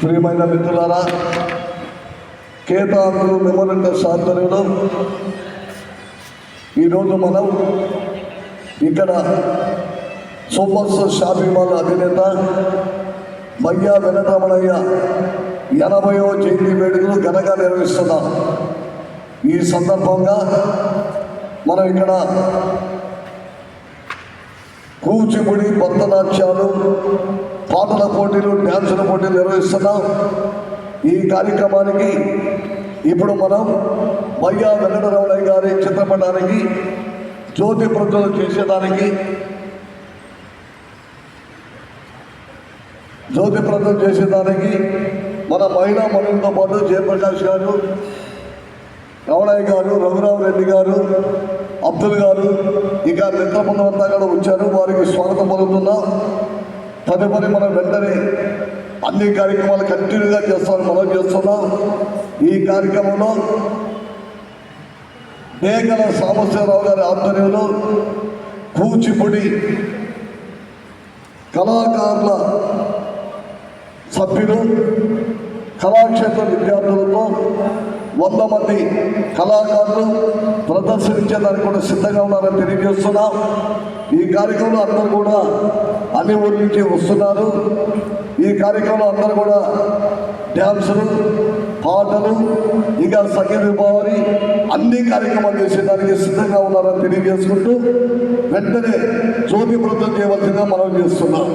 ప్రియమైన మిత్రులారా కేతాంధ్రులు memorial trust ఆధ్వర్యంలో ఈరోజు మనం ఇక్కడ సూపర్ స్టార్ షాపింగ్ మాల్ అధినేత మయ్యా వెనకమణయ్య ఎనభైవ జయంతి వేడుకలు ఘనంగా నిర్వహిస్తున్నాం. ఈ సందర్భంగా మనం ఇక్కడ కూచిపూడి భరతనాట్యాలు పాటల పోటీలు డ్యాన్సుల పోటీలు నిర్వహిస్తున్నాం. ఈ కార్యక్రమానికి ఇప్పుడు మనం మయ్యా వెంకటరమణయ్య గారి చిత్రపటానికి జ్యోతి ప్రజ్వలన చేసేదానికి జ్యోతి ప్రజలు చేసేదానికి మన మహిళా మండలితో పాటు జయప్రకాష్ గారు రమణయ్య గారు రఘురామ్ రెడ్డి గారు అబ్దుల్ గారు ఇక మిత్ర బృందం అంతా కూడా వచ్చారు. వారికి స్వాగతం పలుకుతున్నాం. తదుపరి మనం వెంటనే అన్ని కార్యక్రమాలు కంటిన్యూగా చేస్తామని మనం చేస్తున్నాం. ఈ కార్యక్రమంలో మేఘల సాంబశివరావు గారి ఆధ్వర్యంలో కూచిపూడి కళాకారుల సభ్యులు కళాక్షేత్ర విద్యార్థులతో వంద మంది కళాకారులు ప్రదర్శించేదానికి కూడా సిద్ధంగా ఉన్నారని తెలియజేస్తున్నాం. ఈ కార్యక్రమంలో అందరూ కూడా అన్ని ఊరి నుంచి వస్తున్నారు. ఈ కార్యక్రమంలో అందరూ కూడా డ్యాన్సులు పాటలు ఇంకా సంగీత విభావాన్ని అన్ని కార్యక్రమాలు చేసేదానికి సిద్ధంగా ఉన్నారని తెలియజేసుకుంటూ వెంటనే జ్యోతి వృద్ధం చేయవలసిందిగా మనం చేస్తున్నాం.